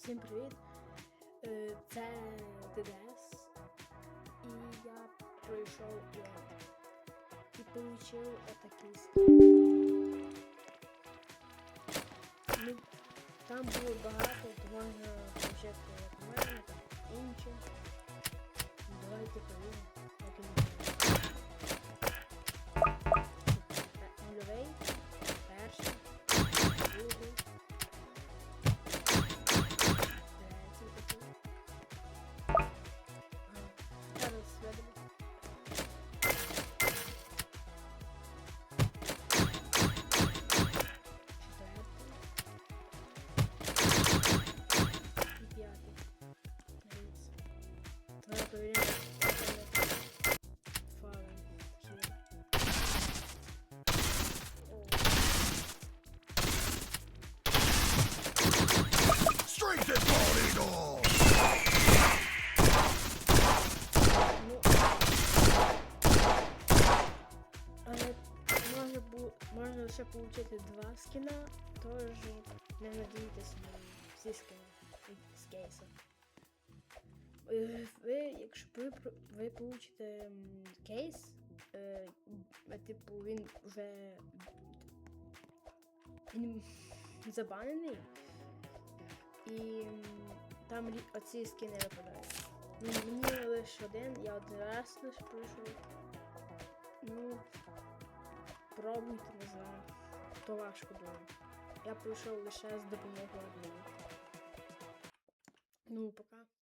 Всім привіт! Е, Це ДДС. І я пройшов його. І получив отакий скін. Ну, там було багато, то можна почати як у мене, так інші. Ну, Давайте подивимось, Можна лише отримати два скіна, тож не надійтесь на всі скини з кейсу. Е, Ви, якщо ви, ви получите кейс, е, типу він вже він забанений, і там оці скини випадають. Ну, Мені лише один, я один раз лише пройшов. Ну, пробуйте, не знаю. То важко було. Я пройшов лише з допомогою одного. Ну, пока.